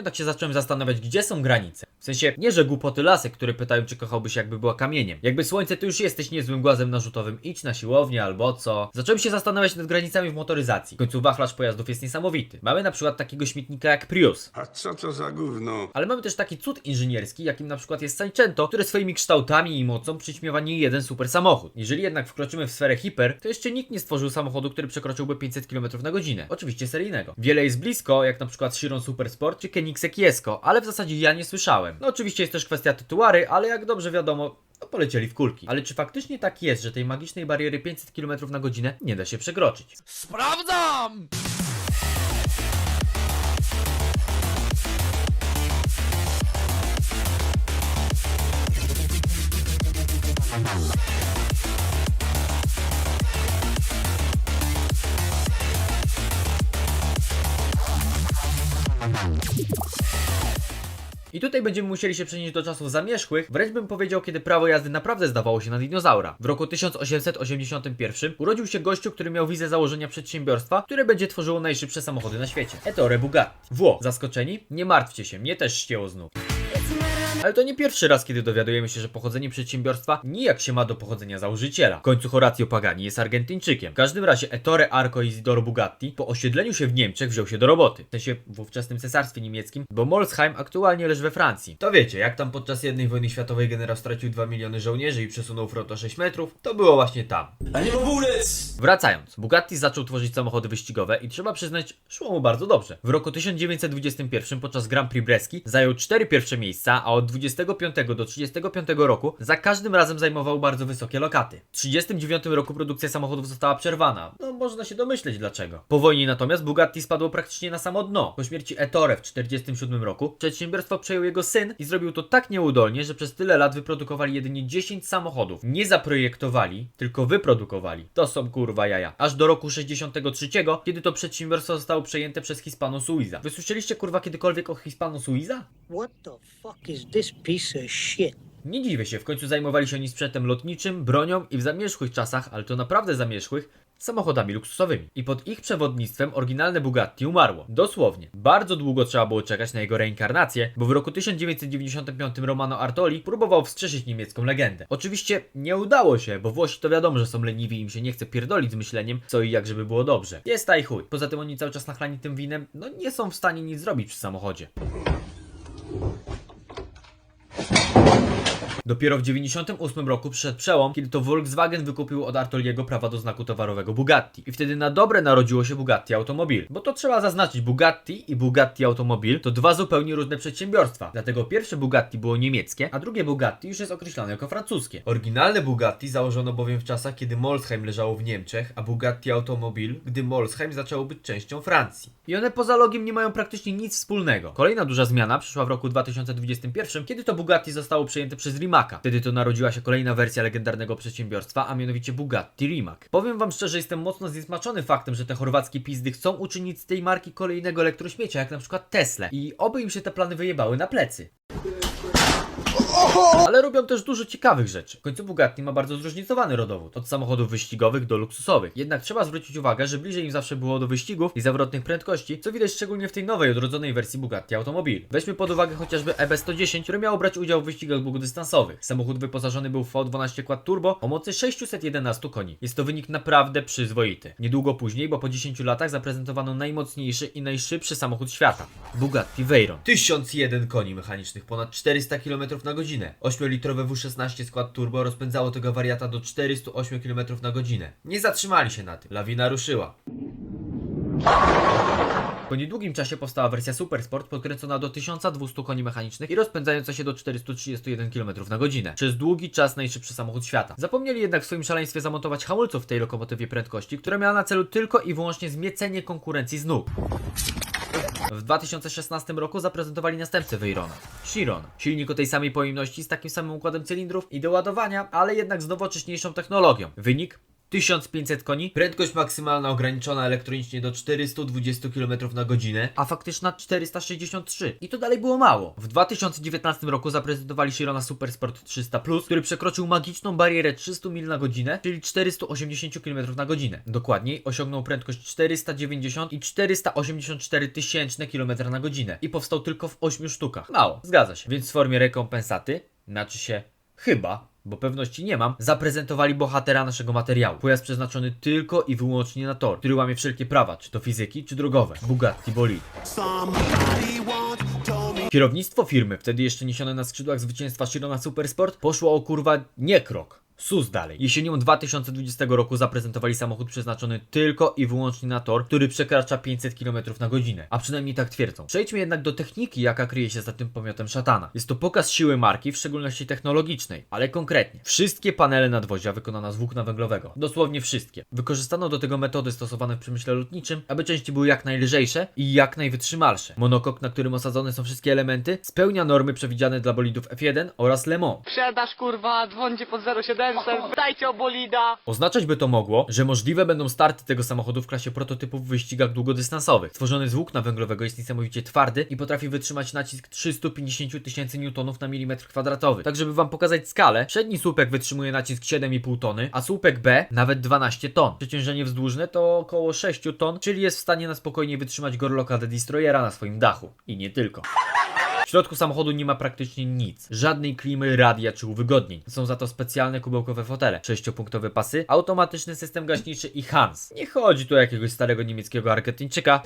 Ostatnio tak się zacząłem zastanawiać, gdzie są granice. W sensie, nie że głupoty lasek, które pytają, czy kochałbyś jakby była kamieniem. Jakby słońce, to już jesteś niezłym głazem narzutowym, idź na siłownię albo co. Zacząłem się zastanawiać nad granicami w motoryzacji. W końcu wachlarz pojazdów jest niesamowity. Mamy na przykład takiego śmietnika jak Prius. A co to za gówno? Ale mamy też taki cud inżynierski, jakim na przykład jest Sancento, które swoimi kształtami i mocą przyćmiewa nie jeden super samochód. Jeżeli jednak wkroczymy w sferę hiper, to jeszcze nikt nie stworzył samochodu, który przekroczyłby 500 km na godzinę. Oczywiście seryjnego. Wiele jest blisko, jak na przykład Chiron Super Sport czy Koenigsegg Jesko, ale w zasadzie ja nie słyszałem. No oczywiście jest też kwestia tytułary, ale jak dobrze wiadomo, no polecieli w kulki. Ale czy faktycznie tak jest, że tej magicznej bariery 500 km na godzinę nie da się przekroczyć? Sprawdzam! I tutaj będziemy musieli się przenieść do czasów zamierzchłych, wręcz bym powiedział, kiedy prawo jazdy naprawdę zdawało się na dinozaura. W roku 1881 urodził się gościu, który miał wizję założenia przedsiębiorstwa, które będzie tworzyło najszybsze samochody na świecie. Ettore Bugatti. Wło, zaskoczeni? Nie martwcie się, mnie też ścięło znów. Ale to nie pierwszy raz, kiedy dowiadujemy się, że pochodzenie przedsiębiorstwa nijak się ma do pochodzenia założyciela. W końcu Horacio Pagani jest Argentyńczykiem. W każdym razie Ettore Arco Isidoro Bugatti po osiedleniu się w Niemczech wziął się do roboty. W sensie w ówczesnym cesarstwie niemieckim, bo Molsheim aktualnie leży we Francji. To wiecie, jak tam podczas jednej wojny światowej generał stracił 2 miliony żołnierzy i przesunął front o 6 metrów, to było właśnie tam. A nie bullets! Wracając, Bugatti zaczął tworzyć samochody wyścigowe i trzeba przyznać, szło mu bardzo dobrze. W roku 1921 podczas Grand Prix Breski zajął 4 pierwsze miejsca, a od 25 do 35 roku za każdym razem zajmował bardzo wysokie lokaty. W 39 roku produkcja samochodów została przerwana. No można się domyśleć dlaczego. Po wojnie natomiast Bugatti spadło praktycznie na samo dno. Po śmierci Ettore w 47 roku przedsiębiorstwo przejął jego syn i zrobił to tak nieudolnie, że przez tyle lat wyprodukowali jedynie 10 samochodów. Nie zaprojektowali, tylko wyprodukowali. To są kurwa jaja. Aż do roku 63, kiedy to przedsiębiorstwo zostało przejęte przez Hispano Suiza. Wy słyszeliście kurwa kiedykolwiek o Hispano Suiza? What the fuck is this piece of shit? Nie dziwię się, w końcu zajmowali się oni sprzętem lotniczym, bronią i w zamierzchłych czasach, ale to naprawdę zamierzchłych, samochodami luksusowymi. I pod ich przewodnictwem oryginalne Bugatti umarło. Dosłownie. Bardzo długo trzeba było czekać na jego reinkarnację, bo w roku 1995 Romano Artoli próbował wskrzeszyć niemiecką legendę. Oczywiście nie udało się, bo Włosi to wiadomo, że są leniwi i im się nie chce pierdolić z myśleniem, co i jak żeby było dobrze. Jest taj chuj. Poza tym oni cały czas nachlani tym winem, no nie są w stanie nic zrobić przy samochodzie. Dopiero w 98 roku przyszedł przełom, kiedy to Volkswagen wykupił od Artoliego prawa do znaku towarowego Bugatti. I wtedy na dobre narodziło się Bugatti Automobil. Bo to trzeba zaznaczyć, Bugatti i Bugatti Automobil to dwa zupełnie różne przedsiębiorstwa. Dlatego pierwsze Bugatti było niemieckie, a drugie Bugatti już jest określone jako francuskie. Oryginalne Bugatti założono bowiem w czasach, kiedy Molsheim leżało w Niemczech, a Bugatti Automobil, gdy Molsheim zaczęło być częścią Francji. I one poza logiem nie mają praktycznie nic wspólnego. Kolejna duża zmiana przyszła w roku 2021, kiedy to Bugatti zostało przejęte przez Rimaca. Wtedy to narodziła się kolejna wersja legendarnego przedsiębiorstwa, a mianowicie Bugatti Rimac. Powiem wam szczerze, jestem mocno zniesmaczony faktem, że te chorwackie pizdy chcą uczynić z tej marki kolejnego elektrośmiecia, jak na przykład Tesla. I oby im się te plany wyjebały na plecy. Ale robią też dużo ciekawych rzeczy. W końcu Bugatti ma bardzo zróżnicowany rodowód, od samochodów wyścigowych do luksusowych. Jednak trzeba zwrócić uwagę, że bliżej im zawsze było do wyścigów i zawrotnych prędkości, co widać szczególnie w tej nowej, odrodzonej wersji Bugatti Automobil. Weźmy pod uwagę chociażby EB110, które miało brać udział w wyścigach długodystansowych. Samochód wyposażony był w V12 Quad Turbo o mocy 611 koni. Jest to wynik naprawdę przyzwoity. Niedługo później, bo po 10 latach zaprezentowano najmocniejszy i najszybszy samochód świata. Bugatti Veyron. 1001 koni mechanicznych, ponad 400 km na godzinę. 8-litrowe W16 skład turbo rozpędzało tego wariata do 408 km na godzinę. Nie zatrzymali się na tym. Lawina ruszyła. Po niedługim czasie powstała wersja Supersport podkręcona do 1200 koni mechanicznych i rozpędzająca się do 431 km na godzinę. Przez długi czas najszybszy samochód świata. Zapomnieli jednak w swoim szaleństwie zamontować hamulców w tej lokomotywie prędkości, która miała na celu tylko i wyłącznie zmiecenie konkurencji z nóg. W 2016 roku zaprezentowali następcę Veyrona, Chiron. Silnik o tej samej pojemności z takim samym układem cylindrów i do ładowania, ale jednak z nowocześniejszą technologią. Wynik 1500 koni, prędkość maksymalna ograniczona elektronicznie do 420 km na godzinę, a faktyczna 463. I to dalej było mało. W 2019 roku zaprezentowali Shirona Super Sport 300 który przekroczył magiczną barierę 300 mil na godzinę, czyli 480 km na godzinę. Dokładniej osiągnął prędkość 490 i 484 tysięczne km na godzinę i powstał tylko w 8 sztukach. Mało, zgadza się. Więc w formie rekompensaty, znaczy się chyba, bo pewności nie mam, zaprezentowali bohatera naszego materiału. Pojazd przeznaczony tylko i wyłącznie na tor, który łamie wszelkie prawa, czy to fizyki, czy drogowe. Bugatti Bolide. Kierownictwo firmy, wtedy jeszcze niesione na skrzydłach zwycięstwa Shirona Supersport, poszło o kurwa nie krok. Sus dalej. Jesienią 2020 roku zaprezentowali samochód przeznaczony tylko i wyłącznie na tor, który przekracza 500 km na godzinę. A przynajmniej tak twierdzą. Przejdźmy jednak do techniki, jaka kryje się za tym pomiotem szatana. Jest to pokaz siły marki, w szczególności technologicznej, ale konkretnie. Wszystkie panele nadwozia wykonano z włókna węglowego. Dosłownie wszystkie. Wykorzystano do tego metody stosowane w przemyśle lotniczym, aby części były jak najlżejsze i jak najwytrzymalsze. Monokok, na którym osadzone są wszystkie elementy, spełnia normy przewidziane dla bolidów F1 oraz Le Mans. Kurwa, dzwońcie pod 0700, dajcie o bolida. Oznaczać by to mogło, że możliwe będą starty tego samochodu w klasie prototypów w wyścigach długodystansowych. Stworzony z włókna węglowego jest niesamowicie twardy i potrafi wytrzymać nacisk 350 tysięcy newtonów na milimetr kwadratowy. Tak, żeby wam pokazać skalę, przedni słupek wytrzymuje nacisk 7,5 tony, a słupek B nawet 12 ton. Przeciążenie wzdłużne to około 6 ton, czyli jest w stanie na spokojnie wytrzymać Gorloka The Destroyera na swoim dachu. I nie tylko. W środku samochodu nie ma praktycznie nic. Żadnej klimy, radia czy uwygodnień. Są za to specjalne kubełkowe fotele, sześciopunktowe pasy, automatyczny system gaśniczy i Hans. Nie chodzi tu o jakiegoś starego niemieckiego argentyńczyka!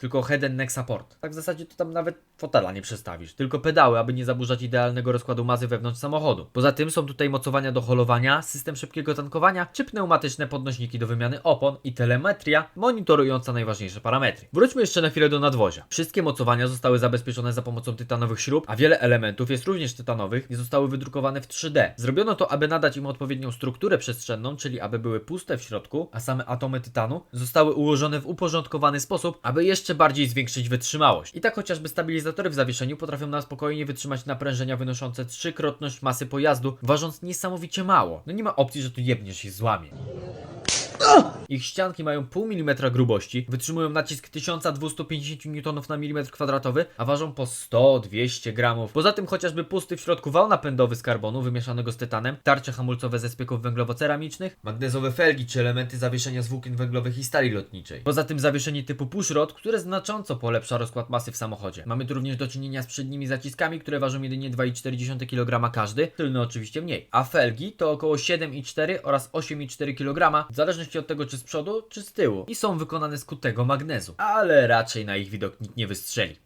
Tylko head and neck support. Tak w zasadzie to tam nawet fotela nie przestawisz, tylko pedały, aby nie zaburzać idealnego rozkładu masy wewnątrz samochodu. Poza tym są tutaj mocowania do holowania, system szybkiego tankowania, czy pneumatyczne podnośniki do wymiany opon i telemetria monitorująca najważniejsze parametry. Wróćmy jeszcze na chwilę do nadwozia. Wszystkie mocowania zostały zabezpieczone za pomocą tytanowych śrub, a wiele elementów jest również tytanowych i zostały wydrukowane w 3D. Zrobiono to, aby nadać im odpowiednią strukturę przestrzenną, czyli aby były puste w środku, a same atomy tytanu zostały ułożone w uporządkowany sposób, aby jeszcze bardziej zwiększyć wytrzymałość. I tak chociażby stabilizatory w zawieszeniu potrafią na spokojnie wytrzymać naprężenia wynoszące trzykrotność masy pojazdu, ważąc niesamowicie mało. No nie ma opcji, że tu jebniesz i złamie. Ich ścianki mają pół milimetra grubości, wytrzymują nacisk 1250 N na milimetr kwadratowy, a ważą po 100-200 gramów. Poza tym chociażby pusty w środku wał napędowy z karbonu wymieszanego z tytanem, tarcze hamulcowe ze spieków węglowo-ceramicznych, magnezowe felgi czy elementy zawieszenia z włókien węglowych i stali lotniczej. Poza tym zawieszenie typu pushrod, które znacząco polepsza rozkład masy w samochodzie. Mamy tu również do czynienia z przednimi zaciskami, które ważą jedynie 2,4 kg każdy, tylne oczywiście mniej. A felgi to około 7,4 oraz 8,4 kg, w zależności od tego czy z przodu, czy z tyłu. I są wykonane z kutego magnezu. Ale raczej na ich widok nikt nie wystrzeli.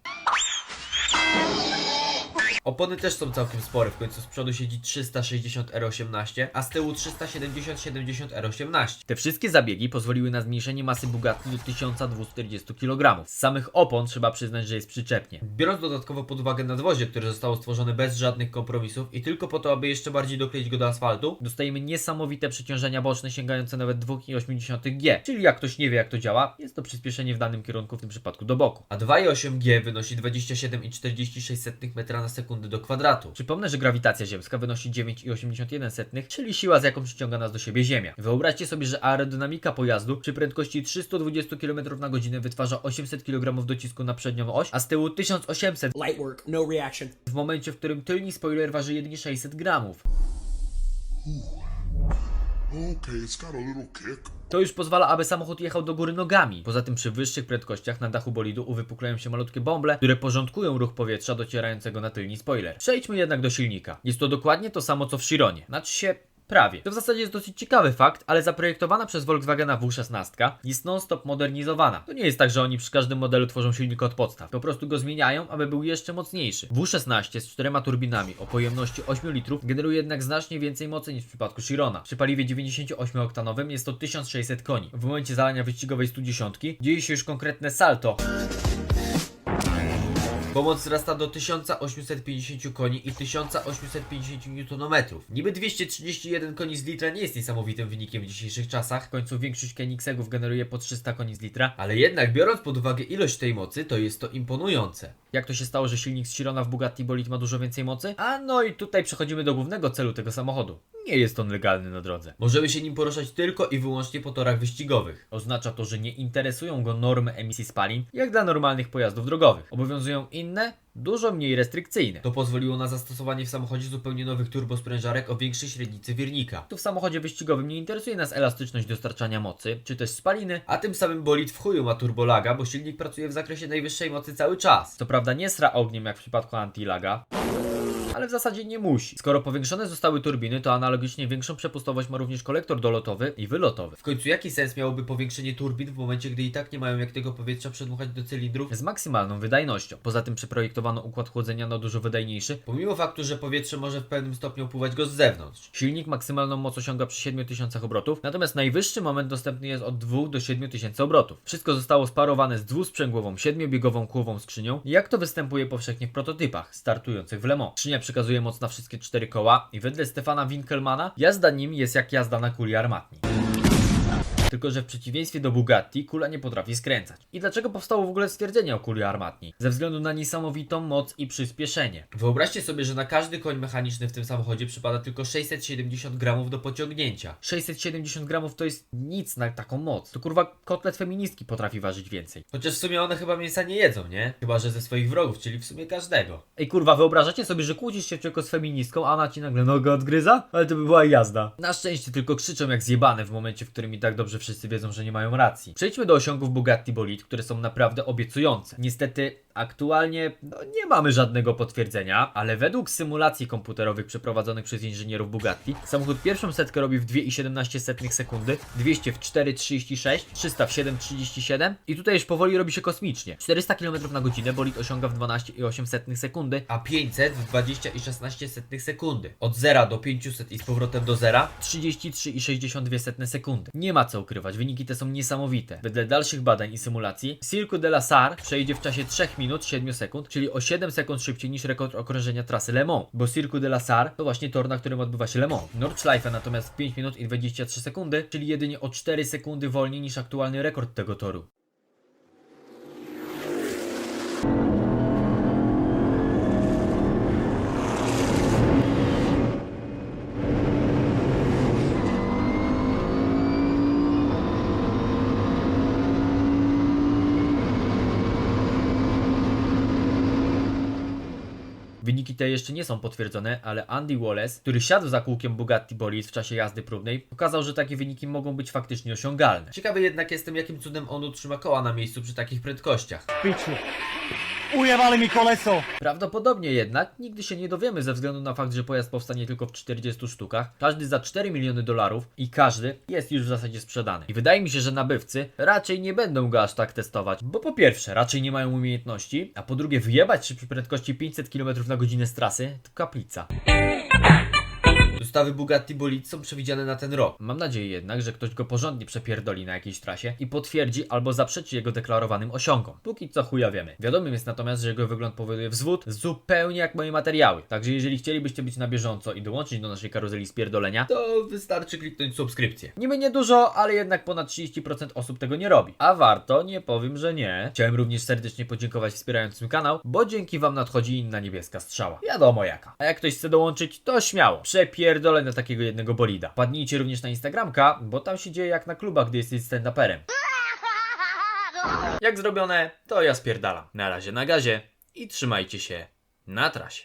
Opony też są całkiem spore, w końcu z przodu siedzi 360 R18, a z tyłu 370 70 R18. Te wszystkie zabiegi pozwoliły na zmniejszenie masy Bugatti do 1240 kg. Z samych opon trzeba przyznać, że jest przyczepnie. Biorąc dodatkowo pod uwagę nadwozie, które zostało stworzone bez żadnych kompromisów i tylko po to, aby jeszcze bardziej dokleić go do asfaltu, dostajemy niesamowite przeciążenia boczne sięgające nawet 2,8 G. Czyli jak ktoś nie wie jak to działa, jest to przyspieszenie w danym kierunku, w tym przypadku do boku. A 2,8 G wynosi 27,46 metra na sekundę do kwadratu. Przypomnę, że grawitacja ziemska wynosi 9,81, czyli siła z jaką przyciąga nas do siebie Ziemia. Wyobraźcie sobie, że aerodynamika pojazdu przy prędkości 320 km na godzinę wytwarza 800 kg docisku na przednią oś, a z tyłu 1800 Light work, no reaction. w momencie, w którym tylni spoiler waży jedynie 600 gramów. Okay, kick. To już pozwala, aby samochód jechał do góry nogami. Poza tym przy wyższych prędkościach na dachu bolidu uwypuklają się malutkie bąble, które porządkują ruch powietrza docierającego na tylni spoiler. Przejdźmy jednak do silnika. Jest to dokładnie to samo co w Chironie. Znaczy się Prawie. To w zasadzie jest dosyć ciekawy fakt, ale zaprojektowana przez Volkswagena W16 jest non-stop modernizowana. To nie jest tak, że oni przy każdym modelu tworzą silnik od podstaw. Po prostu go zmieniają, aby był jeszcze mocniejszy. W16 z czterema turbinami o pojemności 8 litrów generuje jednak znacznie więcej mocy niż w przypadku Chirona. Przy paliwie 98-oktanowym jest to 1600 koni. W momencie zalania wyścigowej 110 dzieje się już konkretne salto. Pomoc wzrasta do 1850 koni i 1850 Nm. Niby 231 koni z litra nie jest niesamowitym wynikiem w dzisiejszych czasach, w końcu większość Koenigseggów generuje po 300 koni z litra, ale jednak biorąc pod uwagę ilość tej mocy, to jest to imponujące. Jak to się stało, że silnik z Chirona w Bugatti Bolid ma dużo więcej mocy? A no i tutaj przechodzimy do głównego celu tego samochodu. Nie jest on legalny na drodze. Możemy się nim poruszać tylko i wyłącznie po torach wyścigowych. Oznacza to, że nie interesują go normy emisji spalin, jak dla normalnych pojazdów drogowych. Obowiązują inne, dużo mniej restrykcyjne. To pozwoliło na zastosowanie w samochodzie zupełnie nowych turbosprężarek o większej średnicy wirnika. Tu w samochodzie wyścigowym nie interesuje nas elastyczność dostarczania mocy, czy też spaliny, a tym samym bolid w chuju ma turbolaga, bo silnik pracuje w zakresie najwyższej mocy cały czas. Co prawda nie sra ogniem jak w przypadku antilaga, ale w zasadzie nie musi. Skoro powiększone zostały turbiny, to analogicznie większą przepustowość ma również kolektor dolotowy i wylotowy. W końcu jaki sens miałoby powiększenie turbin w momencie, gdy i tak nie mają jak tego powietrza przedmuchać do cylindrów z maksymalną wydajnością. Poza tym przeprojektowano układ chłodzenia na dużo wydajniejszy, pomimo faktu, że powietrze może w pewnym stopniu opływać go z zewnątrz. Silnik maksymalną moc osiąga przy 7000 obrotów, natomiast najwyższy moment dostępny jest od 2 do 7000 obrotów. Wszystko zostało sparowane z dwusprzęgłową, siedmiobiegową kłową skrzynią, jak to występuje powszechnie w prototypach startujących w Le Mans. Skrzynia przekazuje moc na wszystkie cztery koła i wedle Stefana Winkelmana jazda nim jest jak jazda na kuli armatniej. Tylko, że w przeciwieństwie do Bugatti kula nie potrafi skręcać. I dlaczego powstało w ogóle stwierdzenie o kuli armatniej? Ze względu na niesamowitą moc i przyspieszenie. Wyobraźcie sobie, że na każdy koń mechaniczny w tym samochodzie przypada tylko 670 gramów do pociągnięcia. 670 gramów to jest nic na taką moc. To kurwa kotlet feministki potrafi ważyć więcej. Chociaż w sumie one chyba mięsa nie jedzą, nie? Chyba, że ze swoich wrogów, czyli w sumie każdego. Ej kurwa, wyobrażacie sobie, że kłócisz się tylko z feministką, a ona ci nagle nogę odgryza? Ale to by była jazda. Na szczęście tylko krzyczą jak zjebane w momencie, w którym i tak dobrze wszyscy wiedzą, że nie mają racji. Przejdźmy do osiągów Bugatti Bolid, które są naprawdę obiecujące. Niestety, aktualnie no, nie mamy żadnego potwierdzenia, ale według symulacji komputerowych przeprowadzonych przez inżynierów Bugatti, samochód pierwszą setkę robi w 2,17 sekundy, 200 w 4,36, 300 w 7,37 i tutaj już powoli robi się kosmicznie. 400 km na godzinę bolid osiąga w 12,8 sekundy, a 500 w 20,16 sekundy. Od 0 do 500 i z powrotem do 0 33,62 sekundy. Nie ma co ukrywać, wyniki te są niesamowite. Wedle dalszych badań i symulacji, Cirque de la Sarre przejdzie w czasie 3 minut 7 sekund, czyli o 7 sekund szybciej niż rekord okrążenia trasy Le Mans, bo Cirque de la Sarre to właśnie tor, na którym odbywa się Le Mans. Nordschleife natomiast w 5 minut i 23 sekundy, czyli jedynie o 4 sekundy wolniej niż aktualny rekord tego toru. Wyniki te jeszcze nie są potwierdzone, ale Andy Wallace, który siadł za kółkiem Bugatti Bolid w czasie jazdy próbnej, pokazał, że takie wyniki mogą być faktycznie osiągalne. Ciekawy jednak jestem, jakim cudem on utrzyma koła na miejscu przy takich prędkościach. Ujebali mi koleso. Prawdopodobnie jednak nigdy się nie dowiemy ze względu na fakt, że pojazd powstanie tylko w 40 sztukach, każdy za 4 miliony dolarów i każdy jest już w zasadzie sprzedany. I wydaje mi się, że nabywcy raczej nie będą go aż tak testować, bo po pierwsze raczej nie mają umiejętności, a po drugie wyjebać się przy prędkości 500 km na godzinę z trasy to kaplica. Dostawy Bugatti Bolid są przewidziane na ten rok. Mam nadzieję jednak, że ktoś go porządnie przepierdoli na jakiejś trasie i potwierdzi albo zaprzeczy jego deklarowanym osiągom. Póki co chuja wiemy. Wiadomym jest natomiast, że jego wygląd powoduje wzwód zupełnie jak moje materiały. Także jeżeli chcielibyście być na bieżąco i dołączyć do naszej karuzeli spierdolenia, to wystarczy kliknąć subskrypcję. Niby niedużo, ale jednak ponad 30% osób tego nie robi. A warto, nie powiem, że nie. Chciałem również serdecznie podziękować wspierającym kanał, bo dzięki wam nadchodzi inna niebieska strzała. Wiadomo jaka. A jak ktoś chce dołączyć, to śmiało. Przepierdolę na takiego jednego bolida. Padnijcie również na Instagramka, bo tam się dzieje jak na klubach, gdy jesteś stand-uperem. Jak zrobione, to ja spierdalam. Na razie na gazie i trzymajcie się na trasie.